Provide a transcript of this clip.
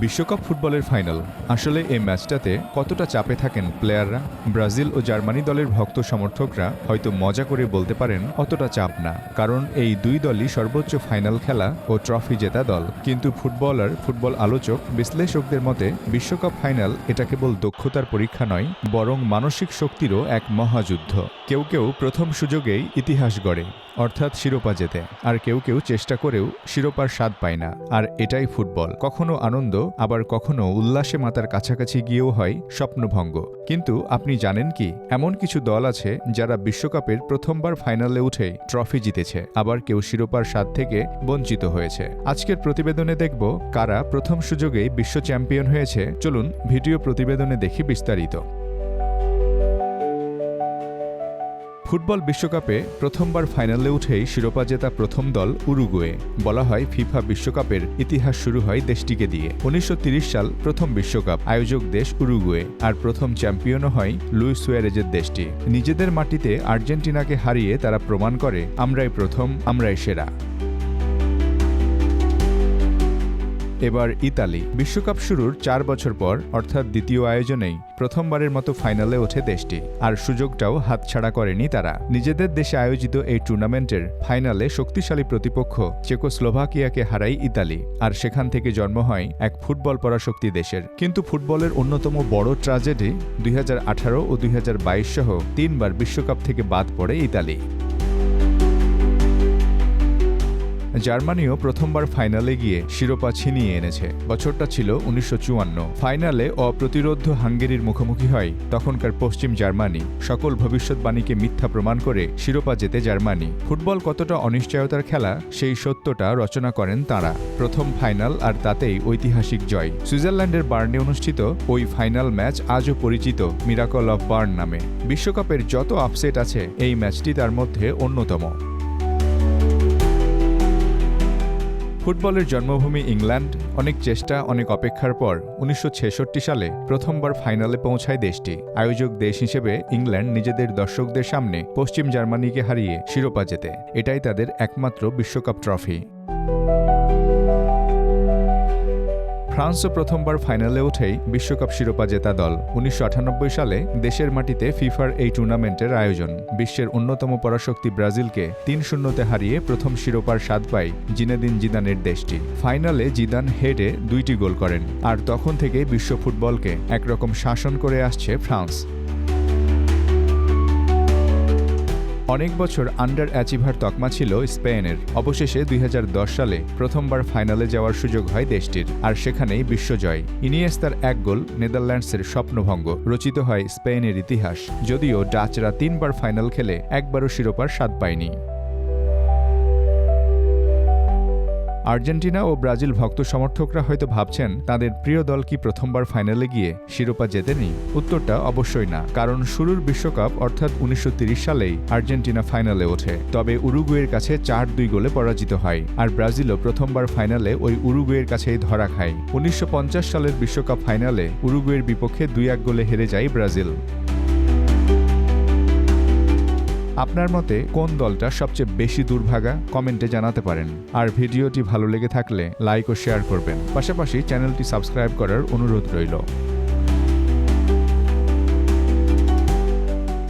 বিশ্বকাপ ফুটবলের ফাইনাল। আসলে এই ম্যাচটাতে কতটা চাপে থাকেন প্লেয়াররা? ব্রাজিল ও জার্মানি দলের ভক্ত সমর্থকরা হয়তো মজা করে বলতে পারেন, অতটা চাপ না। কারণ এই দুই দলই সর্বোচ্চ ফাইনাল খেলা ও ট্রফি জেতা দল। কিন্তু ফুটবলার, ফুটবল আলোচক, বিশ্লেষকদের মতে বিশ্বকাপ ফাইনাল এটা কেবল দক্ষতার পরীক্ষা নয়, বরং মানসিক শক্তিরও এক মহাযুদ্ধ। কেউ কেউ প্রথম সুযোগেই ইতিহাস গড়ে, অর্থাৎ শিরোপা জেতে। আর কেউ কেউ চেষ্টা করেও শিরোপার স্বাদ পায় না। আর এটাই ফুটবল। কখনো আনন্দ আবার কখনো উল্লাসে মাতার কাছাকাছি গিয়েও হয় স্বপ্নভঙ্গ। কিন্তু আপনি জানেন কি, এমন কিছু দল আছে যারা বিশ্বকাপের প্রথমবার ফাইনালে উঠে ট্রফি জিতেছে, আবার কেউ শিরোপার স্বাদ থেকে বঞ্চিত হয়েছে। আজকের প্রতিবেদনে দেখব কারা প্রথম সুযোগেই বিশ্ব চ্যাম্পিয়ন হয়েছে। চলুন ভিডিও প্রতিবেদনে দেখি বিস্তারিত। ফুটবল বিশ্বকাপে প্রথমবার ফাইনালে উঠেই শিরোপা জেতা প্রথম দল উরুগুয়ে। বলা হয়, ফিফা বিশ্বকাপের ইতিহাস শুরু হয় দেশটিকে দিয়ে। উনিশশো সাল প্রথম বিশ্বকাপ, আয়োজক দেশ উরুগুয়ে, আর প্রথম চ্যাম্পিয়নও হয় লুইস সুয়ারেজের দেশটি। নিজেদের মাটিতে আর্জেন্টিনাকে হারিয়ে তারা প্রমাণ করে, আমরাই প্রথম, আমরাই সেরা। এবার ইতালি। বিশ্বকাপ শুরুর চার বছর পর, অর্থাৎ দ্বিতীয় আয়োজনেই প্রথমবারের মতো ফাইনালে ওঠে দেশটি। আর সুযোগটাও হাতছাড়া করেনি তারা। নিজেদের দেশে আয়োজিত এই টুর্নামেন্টের ফাইনালে শক্তিশালী প্রতিপক্ষ চেকোস্লোভাকিয়াকে হারাই ইতালি, আর সেখান থেকে জন্ম হয় এক ফুটবল পরাশক্তি দেশের। কিন্তু ফুটবলের অন্যতম বড় ট্রাজেডি দুই হাজার আঠারো ও দুই হাজার বাইশ সহ তিনবার বিশ্বকাপ থেকে বাদ পড়ে ইতালি। জার্মানিও প্রথমবার ফাইনালে গিয়ে শিরোপা ছিনিয়ে এনেছে। বছরটা ছিল উনিশশো চুয়ান্ন। ফাইনালে অপ্রতিরোধ হাঙ্গেরির মুখোমুখি হয় তখনকার পশ্চিম জার্মানি। সকল ভবিষ্যৎবাণীকে মিথ্যা প্রমাণ করে শিরোপা জেতে জার্মানি। ফুটবল কতটা অনিশ্চয়তার খেলা, সেই সত্যটা রচনা করেন তারা। প্রথম ফাইনাল আর তাতেই ঐতিহাসিক জয়। সুইজারল্যান্ডের বার্নে অনুষ্ঠিত ওই ফাইনাল ম্যাচ আজও পরিচিত মিরাকল অফ বার্ন নামে। বিশ্বকাপের যত আপসেট আছে, এই ম্যাচটি তার মধ্যে অন্যতম। ফুটবলের জন্মভূমি ইংল্যান্ড, অনেক চেষ্টা, অনেক অপেক্ষার পর উনিশশো ছেষট্টি সালে প্রথমবার ফাইনালে পৌঁছায় দেশটি। আয়োজক দেশ হিসেবে ইংল্যান্ড নিজেদের দর্শকদের সামনে পশ্চিম জার্মানিকে হারিয়ে শিরোপা জেতে। এটাই তাদের একমাত্র বিশ্বকাপ ট্রফি। ফ্রান্সও প্রথমবার ফাইনালে উঠেই বিশ্বকাপ শিরোপা জেতা দল। উনিশশো আটানব্বই সালে দেশের মাটিতে ফিফার এই টুর্নামেন্টের আয়োজন। বিশ্বের অন্যতম পরাশক্তি ব্রাজিলকে তিন শূন্যতে হারিয়ে প্রথম শিরোপার স্বাদ পায় জিনেদিন জিদানের দেশটি। ফাইনালে জিদান হেডে দুইটি গোল করেন। আর তখন থেকে বিশ্ব ফুটবলকে একরকম শাসন করে আসছে ফ্রান্স। অনেক বছর আন্ডার অ্যাচিভার তকমা ছিল স্পেনের। অবশেষে দুই হাজার দশ সালে প্রথমবার ফাইনালে যাওয়ার সুযোগ হয় দেশটির, আর সেখানেই বিশ্বজয়। ইনিয়েস্তার এক গোল নেদারল্যান্ডসের স্বপ্নভঙ্গ রচিত হয় স্পেনের ইতিহাস, যদিও ডাচরা তিনবার ফাইনাল খেলে একবারও শিরোপার স্বাদ পায়নি। আর্জেন্টিনা ও ব্রাজিল ভক্ত সমর্থকরা হয়তো ভাবছেন, তাদের প্রিয় দল কি প্রথমবার ফাইনালে গিয়ে শিরোপা জেতেনি উত্তরটা অবশ্যই না, কারণ শুরুর বিশ্বকাপ, অর্থাৎ উনিশশো সালেই আর্জেন্টিনা ফাইনালে ওঠে। তবে উরুগুয়ের কাছে চার দুই গোলে পরাজিত হয়, আর ব্রাজিলও প্রথমবার ফাইনালে ওই উরুগুয়ের কাছেই ধরা খায়। উনিশশো পঞ্চাশ সালের বিশ্বকাপ ফাইনালে উরুগুয়ের বিপক্ষে দুই এক গোলে হেরে যায় ব্রাজিল। আপনার মতে কোন দলটা সবচেয়ে বেশি দুর্ভাগা? কমেন্টে জানাতে পারেন। আর ভিডিওটি ভালো লেগে থাকলে লাইক ও শেয়ার করবেন। পাশাপাশি চ্যানেলটি সাবস্ক্রাইব করার অনুরোধ রইল।